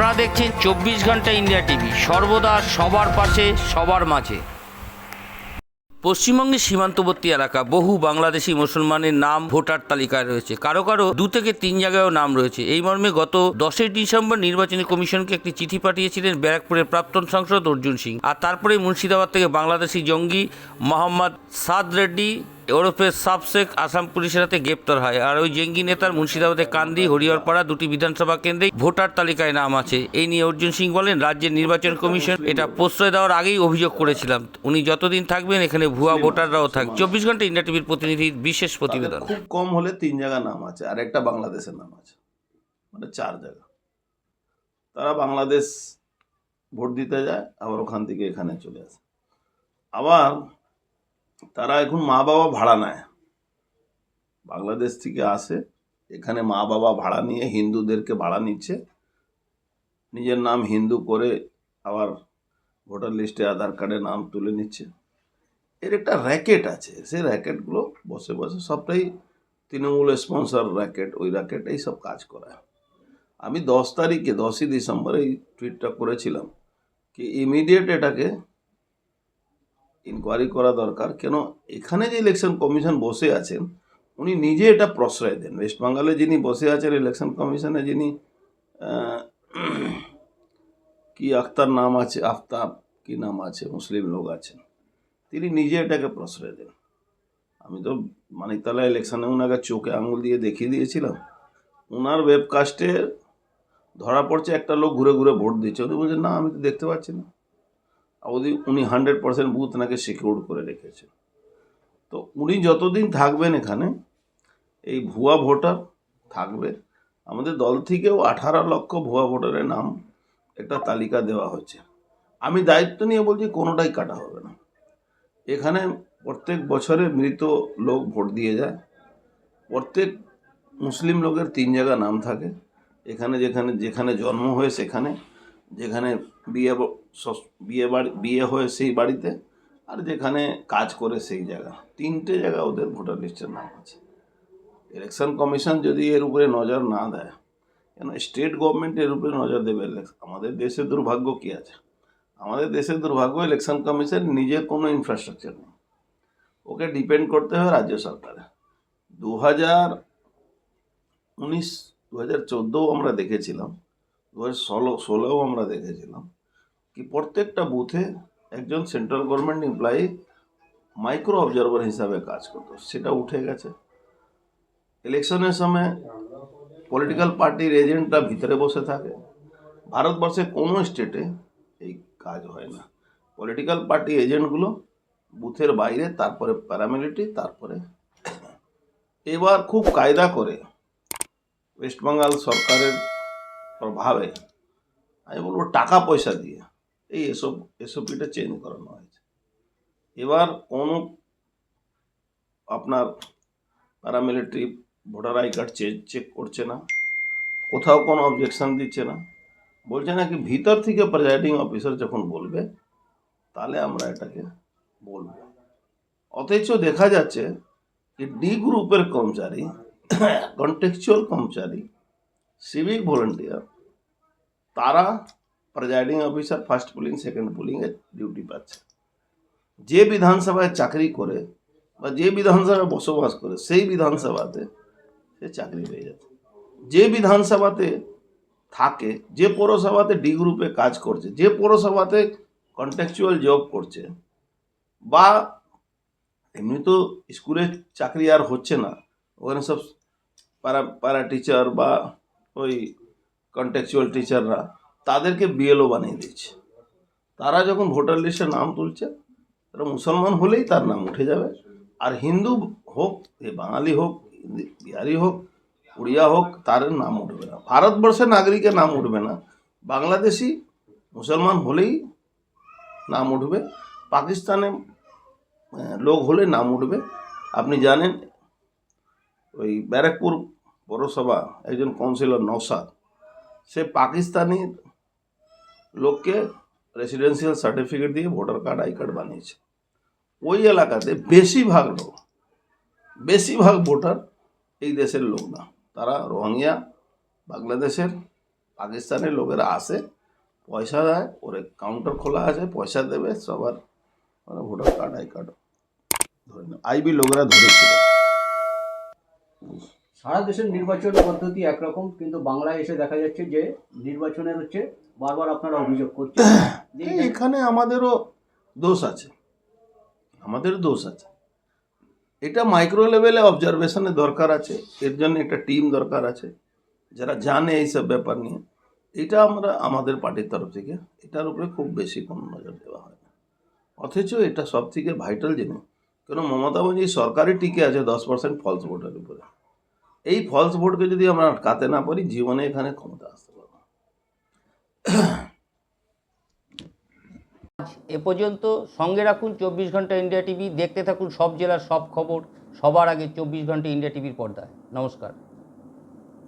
আপনারা দেখছেন চব্বিশ ঘণ্টা ইন্ডিয়া টিভি। সর্বদা সবার পাশে, সবার মাঝে। পশ্চিমবঙ্গের সীমান্তবর্তী এলাকা, বহু বাংলাদেশি মুসলমানের নাম ভোটার তালিকায় রয়েছে। কারও কারও দু থেকে তিন জায়গায়ও নাম রয়েছে। এই মর্মে গত দশই ডিসেম্বর নির্বাচনী কমিশনকে একটি চিঠি পাঠিয়েছিলেন ব্যারাকপুরের প্রাক্তন সাংসদ অর্জুন সিং। আর তারপরে মুর্শিদাবাদ থেকে বাংলাদেশি জঙ্গি মোহাম্মদ সাদ রেড্ডি ওরফে সাব শেখ আসাম পুলিশের হাতে গ্রেপ্তার হয়। আর ওই জেঙ্গি নেতার মুর্শিদাবাদের কান্দি, হরিহরপাড়া দুটি বিধানসভা কেন্দ্রে ভোটার তালিকায় নাম আছে। এই নিয়ে অর্জুন সিং বলেন, রাজ্যের নির্বাচন কমিশন এটা প্রশ্রয় দেওয়ার আগেই অভিযোগ করেছিলাম। উনি যতদিন থাকবেন, এখানে ভুয়া ভোটাররাও থাকবে। চব্বিশ ঘণ্টা ইন্ডিয়া টিভির প্রতিনিধির বিশেষ প্রতিবেদন। খুব কম হলে তিন জায়গা নাম আছে, আর একটা বাংলাদেশের নাম আছে। মানে চার জায়গা। তারা বাংলাদেশ ভোট দিতে যায়, আবার ওখান থেকে এখানে চলে আসে। আবার তারা এখন মা বাবা ভাড়া নেয়। বাংলাদেশ থেকে আসে, এখানে মা বাবা ভাড়া নিয়ে হিন্দুদেরকে ভাড়া নিচ্ছে। নিজের নাম হিন্দু করে আবার ভোটার লিস্টে আধার কার্ডে নাম তুলে নিচ্ছে। এর একটা র্যাকেট আছে, সেই র্যাকেটগুলো বসে বসে সবটাই তৃণমূল স্পন্সর র্যাকেট, ওই র্যাকেটেই সব কাজ করায়। আমি দশ তারিখে, দশই ডিসেম্বর এই টুইটটা করেছিলাম, কি ইমিডিয়েট এটাকে ইনকোয়ারি করা দরকার। কেন? এখানে যে ইলেকশন কমিশন বসে আছেন, উনি নিজে এটা প্রশ্রয় দেন। ওয়েস্ট বেঙ্গলে যিনি বসে আছেন ইলেকশন কমিশনে যিনি কি আখতার নাম আছে, আফতাব কি নাম আছে, মুসলিম লোক আছেন, তিনি নিজে এটাকে প্রশ্রয় দেন। আমি তো মানিকতলা ইলেকশনে ওনাকে চোখে আঙুল দিয়ে দেখিয়ে দিয়েছিলাম। ওনার ওয়েবকাস্টে ধরা পড়ছে একটা লোক ঘুরে ঘুরে ভোট দিচ্ছে। উনি বলছেন না, আমি তো দেখতে পাচ্ছি না। উনি হান্ড্রেড পার্সেন্ট বুথ নাকি সিকিউর করে রেখেছেন। তো উনি যতদিন থাকবেন এখানে, এই ভুয়া ভোটার থাকবে, আমাদের দল থেকেও আঠারো লক্ষ ভুয়া ভোটারের নাম একটা তালিকা দেওয়া হয়েছে। আমি দায়িত্ব নিয়ে বলছি কোনোটাই কাটা হবে না। এখানে প্রত্যেক বছরে মৃত লোক ভোট দিয়ে যায়। প্রত্যেক মুসলিম লোকের তিন জায়গা নাম থাকে। এখানে যেখানে যেখানে জন্ম হয়ে সেখানে যেখানে বিয়ে বিয়ে বাড়ি, বিয়ে হয়ে সেই বাড়িতে, আর যেখানে কাজ করে সেই জায়গা। তিনটে জায়গা ওদের ভোটার লিস্টের নাম আছে। ইলেকশন কমিশন যদি এর উপরে নজর না দেয়, কেন স্টেট গভর্নমেন্ট এর উপরে নজর দেবে? আমাদের দেশে দুর্ভাগ্য কী আছে? আমাদের দেশের দুর্ভাগ্য, ইলেকশন কমিশন নিজের কোনো ইনফ্রাস্ট্রাকচার নেই। ওকে ডিপেন্ড করতে হবে রাজ্য সরকারে দু হাজার উনিশ দু হাজার আমরা দেখেছিলাম দু হাজার ষোলো, ষোলোও আমরা দেখেছিলাম কি প্রত্যেকটা বুথে একজন central government employee micro observer হিসাবে কাজ করতো। সেটা উঠে গেছে। ইলেকশনের সময় পলিটিক্যাল পার্টির এজেন্টরা ভিতরে বসে থাকে। ভারতবর্ষে কোনো স্টেটে এই কাজ হয় না। পলিটিক্যাল পার্টি এজেন্টগুলো বুথের বাইরে, তারপরে প্যারামিলিটারি তারপরে এবার খুব কায়দা করে ওয়েস্ট বেঙ্গল সরকারের প্রভাবে। আমি বলব টাকা পয়সা দিয়ে। এই এসব এসওপিটা চেঞ্জ করানো হয়েছে। এবার কোনো আপনার paramilitary voter I card check check করছে না। কোথাও কোনো অবজেকশন দিচ্ছে না। বলছে নাকি ভিতর থেকে প্রেজাইডিং অফিসার যখন বলবে, তাহলে আমরা এটাকে বলব। অথচ দেখা যাচ্ছে যে ডি গ্রুপের কর্মচারী কন্টেকচুয়াল কর্মচারী সিভিক ভলেন্টিয়ার তারা presiding officer first polling second পুলিংয়ে duty পাচ্ছে। যে বিধানসভায় চাকরি করে বা যে বিধানসভায় বসবাস করে, সেই বিধানসভাতে সে চাকরি পেয়ে যাচ্ছে। যে বিধানসভাতে থাকে, যে পৌরসভাতে ডি গ্রুপে কাজ করছে, যে পৌরসভাতে কন্ট্যাকচুয়াল জব করছে, বা এমনি তো স্কুলে চাকরি আর হচ্ছে না, ওখানে সব প্যারা প্যারা টিচার বা ওই কন্ট্যাকচুয়াল টিচাররা তাদেরকে বিএলও বানিয়ে দিচ্ছে তারা যখন ভোটার লিস্টে নাম তুলছে, তারা মুসলমান হলেই তার নাম উঠে যাবে। আর হিন্দু হোক বাঙালি হোক বিহারি হোক উড়িয়া হোক, তার নাম উঠবে না। ভারতবর্ষের নাগরিকের নাম উঠবে না। বাংলাদেশি মুসলমান হলেই নাম উঠবে। পাকিস্তানে লোক হলে নাম উঠবে। আপনি জানেন, ওই ব্যারাকপুর পৌরসভা একজন কাউন্সিলর নৌসাদ সে পাকিস্তানি লোককে রেসিডেন্সিয়াল সার্টিফিকেট দিয়ে ভোটার কার্ড আই কার্ড বানিয়েছে। ওই এলাকাতে বেশিরভাগ লোক, বেশিরভাগ ভোটার এই দেশের লোক না। তারা রোহিঙ্গা, বাংলাদেশের পাকিস্তানের লোকেরা আসে, পয়সা দেয়, ওর কাউন্টার খোলা আছে, পয়সা দেবে, সবার মানে ভোটার কার্ড আই কার্ড ধরে আইবি লোকেরা ধরেছিল। সারা দেশের নির্বাচন পদ্ধতি একরকম কিন্তু বাংলায় এসে দেখা যাচ্ছে যে নির্বাচনের হচ্ছে বারবার আপনারা অভিযোগ করছেন। এখানে আমাদেরও দোষ আছে। আমাদের দোষ আছে। এটা মাইক্রো লেভেলে অবজারভেশনের দরকার আছে। এর জন্য একটা টিম দরকার আছে। যারা জানে এইসব ব্যাপার নিয়ে এটা আমরা আমাদের পার্টির তরফ থেকে এটার উপরে খুব বেশি কোনো নজর দেওয়া হয় না। অথচ এটা সব থেকে ভাইটাল জিনিস। কেন মমতা ব্যানার্জি সরকারি টিকে আছে দশ পার্সেন্ট ফলস ভোটের উপরে। এই ফলস ভোটকে যদি আমরা কাতে না পারি, জীবনে এখানে ক্ষমতা আসতে পারব এ পর্যন্ত সঙ্গে রাখুন চব্বিশ ঘণ্টা ইন্ডিয়া টিভি, দেখতে থাকুন সব জেলার সব খবর, সবার আগে চব্বিশ ঘণ্টা ইন্ডিয়া টিভির পর্দায়। নমস্কার।